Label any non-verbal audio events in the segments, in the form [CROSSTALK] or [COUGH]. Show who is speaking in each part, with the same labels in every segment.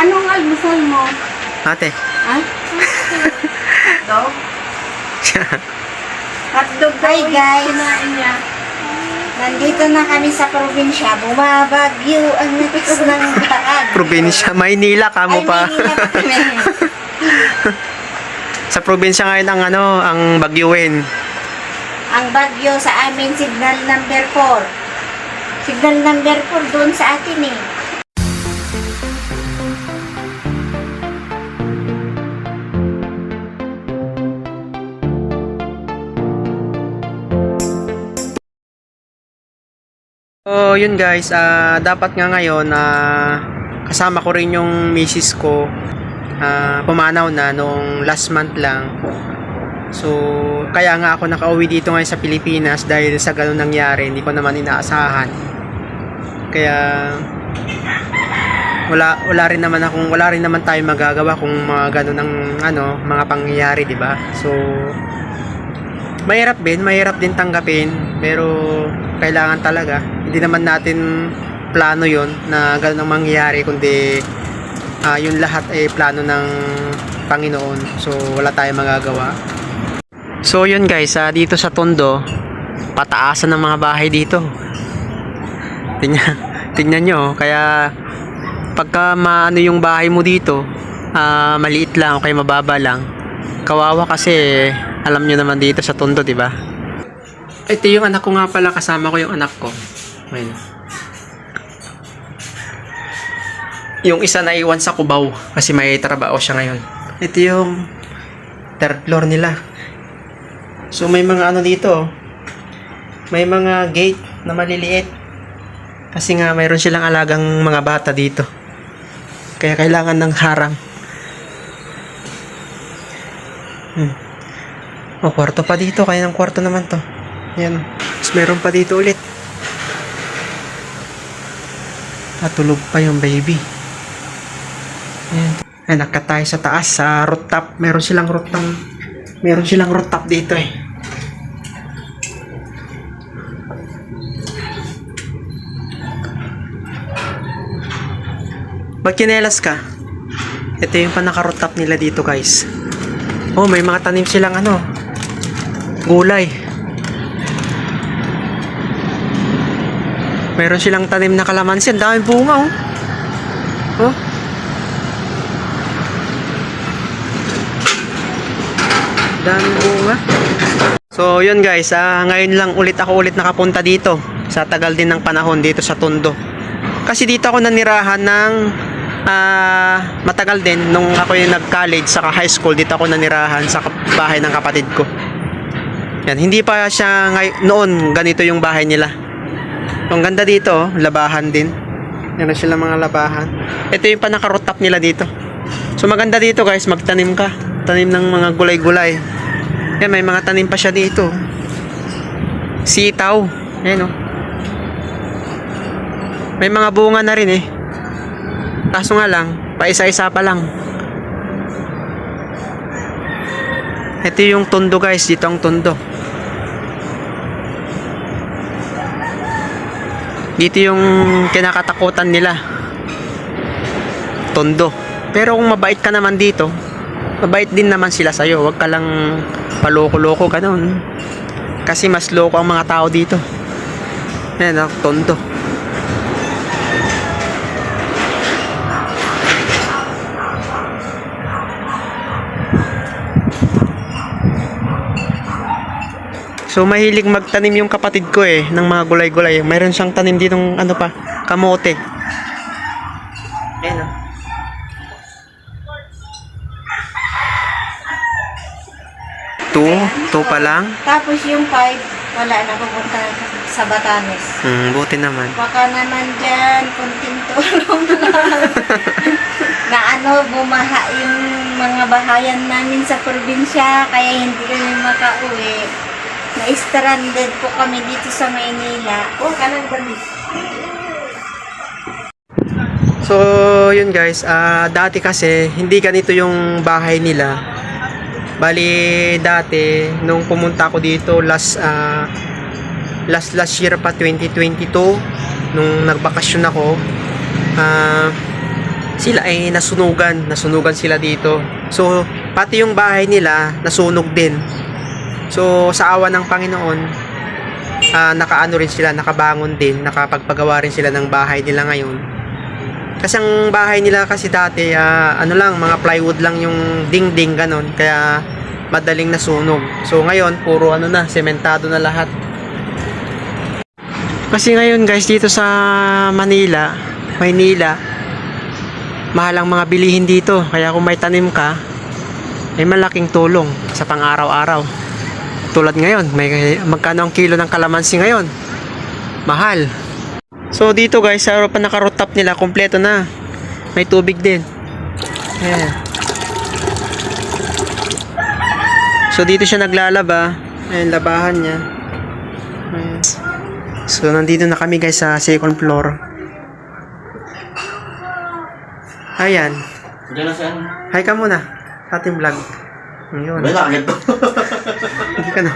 Speaker 1: Anong almusal mo?
Speaker 2: Ate.
Speaker 1: Ha? Hotdog? Hotdog daw.
Speaker 3: Hi, guys.
Speaker 1: Kinain niya.
Speaker 3: Nandito na kami sa probinsya. Bumabagyo ang lakas ng [LAUGHS] daan.
Speaker 2: Probinsya, Maynila ka mo
Speaker 3: Ay,
Speaker 2: pa.
Speaker 3: Maynila pa kami. [LAUGHS]
Speaker 2: Sa probinsya ngayon ang ano, ang bagyuin.
Speaker 3: ang bagyo sa amin, signal number 4. Signal number 4 doon sa atin eh.
Speaker 2: So, yun guys, ah dapat nga ngayon na kasama ko rin yung misis ko. ah pumanaw na nung last month lang. So, kaya nga ako nakauwi dito ngayon sa Pilipinas dahil sa ganun nangyari, hindi ko naman inaasahan. Kaya wala wala rin naman akong wala rin naman tayo magagawa kung mga ganun ang ano, mga pangyayari, 'di ba? So, mahirap din, mahirap din tanggapin, pero kailangan talaga. Hindi naman natin plano yon na ganun ang mangyayari, kundi ah yung lahat ay plano ng Panginoon. So, wala tayong magagawa. So, yun guys, ah, dito sa Tondo, pataasan ng mga bahay dito. Tingnan, [LAUGHS] tingnan nyo, oh. kaya pagka maano yung bahay mo dito, ah, maliit lang o kaya mababa lang, kawawa kasi alam nyo naman dito sa Tondo, di ba? Ito yung anak ko nga pala, kasama ko yung anak ko. Ayun. Yung isa na iwan sa Cubao kasi may trabaho siya ngayon. Ito yung third floor nila. So may mga ano dito, oh. may mga gate na maliliit. Kasi nga mayroon silang alagang mga bata dito. Kaya kailangan ng harang. Hmm. O, kwarto pa dito. Kaya ng kwarto naman to. Yan. Tapos meron pa dito ulit. Patulog pa yung baby. Yan. Ay, naka tayo sa taas, sa rooftop. Meron silang rooftop. Meron silang rooftop dito eh. Ba't kinelas ka? Ito yung panaka-rooftop nila dito guys. Oh, may mga tanim silang ano. Gulay. Meron silang tanim na kalamansi. Ang daming bunga oh. Oh. Daming bunga. So, yun guys, ah, ngayon lang ulit ako ulit nakapunta dito sa tagal din ng panahon dito sa Tondo. Kasi dito ako nanirahan ng ah, matagal din nung ako yung nag-college saka high school dito ako nanirahan sa bahay ng kapatid ko. Yan, hindi pa siya ngay- noon ganito yung bahay nila. Ang ganda dito, oh, labahan din. Yan na sila mga labahan. Ito yung panaka-rooftop nila dito. So maganda dito guys, magtanim ka. Tanim ng mga gulay-gulay. Yan, may mga tanim pa siya dito. Sitaw. Ayan oh. May mga bunga na rin eh. Kaso nga lang, paisa-isa pa lang. Ito yung tondo guys, dito ang tondo. Dito yung kinakatakutan nila. Tondo. Pero kung mabait ka naman dito, mabait din naman sila sa'yo. Huwag ka lang paloko-loko ganun. Kasi mas loko ang mga tao dito. Ayan, oh, tondo. So mahilig magtanim yung kapatid ko eh ng mga gulay-gulay. Mayroon siyang tanim ditong ano pa, kamote. Ayan oh. Two, two pa lang.
Speaker 3: Tapos yung 5, wala na pupunta sa Batanes.
Speaker 2: Hmm, buti naman.
Speaker 3: Baka naman dyan, kunting tulong [LAUGHS] lang. na ano, bumaha yung mga bahayan namin sa probinsya, kaya hindi kami makauwi. Na-stranded po kami dito sa Maynila. Oh, kanang dami.
Speaker 2: So, yun guys, ah dati kasi hindi ganito yung bahay nila. Bali dati nung pumunta ako dito last ah, last last year pa 2022 nung nagbakasyon ako ah sila ay nasunugan, nasunugan sila dito. So, pati yung bahay nila nasunog din. So, sa awa ng Panginoon, ah, nakaano rin sila, nakabangon din, nakapagpagawa rin sila ng bahay nila ngayon. Kasi ang bahay nila kasi dati, ah, ano lang, mga plywood lang yung dingding ganon, kaya madaling nasunog. So ngayon, puro ano na, sementado na lahat. Kasi ngayon guys, dito sa Manila, Maynila, mahal ang mga bilihin dito. Kaya kung may tanim ka, ay malaking tulong sa pang-araw-araw. Tulad ngayon, may magkano ang kilo ng kalamansi ngayon? Mahal. So dito guys, sa pa naka-rooftop nila, kompleto na. May tubig din. Ayan. So dito siya naglalaba. Ayan, labahan niya. Ayan. So nandito na kami guys sa second floor. Ayan.
Speaker 4: Diyan na.
Speaker 2: Hi ka muna. Sa ating vlog. Ayun.
Speaker 4: Wala, ganito. [LAUGHS]
Speaker 2: Na.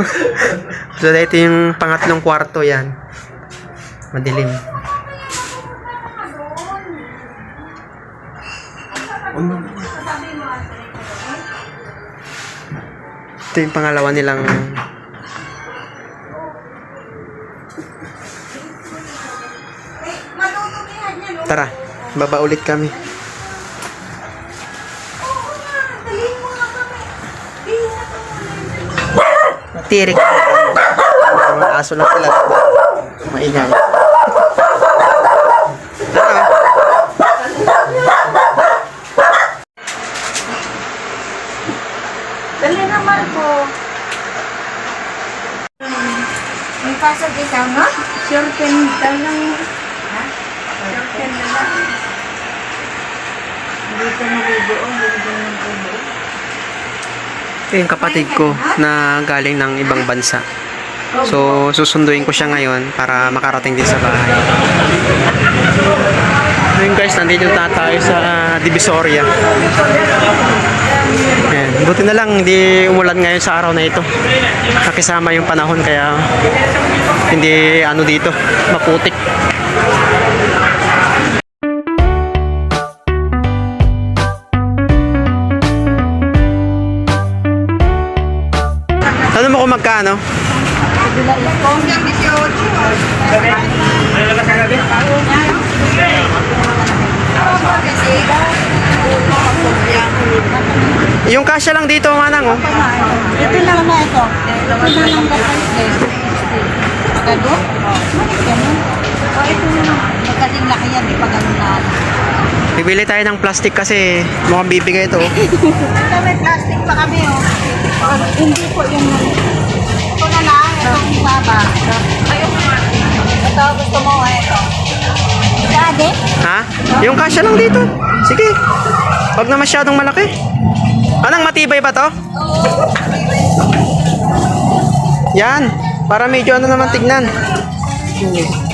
Speaker 2: [LAUGHS] so ito yung pangatlong kwarto yan. Madilim. Ito yung pangalawa nilang Tara, baba ulit kami. Tirik. Mga aso lang sila. Maingay.
Speaker 3: Dali na, Marco. May pasok ikaw, no?
Speaker 1: Sure can talang
Speaker 3: Ha? Sure na lang. Dito naligo, oh. Dito naligo.
Speaker 2: Yung kapatid ko na galing ng ibang bansa. So, susunduin ko siya ngayon para makarating din sa bahay. Ngayon guys, nandito na tayo sa ah, Divisoria. Ayan. Buti na lang hindi umulan ngayon sa araw na ito. Nakisama yung panahon kaya hindi ano dito, maputik. Magkano? Yung kasya lang dito, manang, oh.
Speaker 1: Ito lang na ito. Ito lang dapat guys. Magado? Ganun. O ito na. Magkasing laki yan. Di pa ganun na.
Speaker 2: Bibili tayo ng plastic kasi mukhang bibigay ito. oh.
Speaker 1: Ito may plastic pa kami oh. Hindi po yung. Itong baba. Ayun nga. Ito gusto mo ito. Dade?
Speaker 2: Ha? Yung kasya lang dito. Sige. Huwag na masyadong malaki. Anong matibay ba to? Yan. Para medyo ano naman tignan.
Speaker 3: Vlog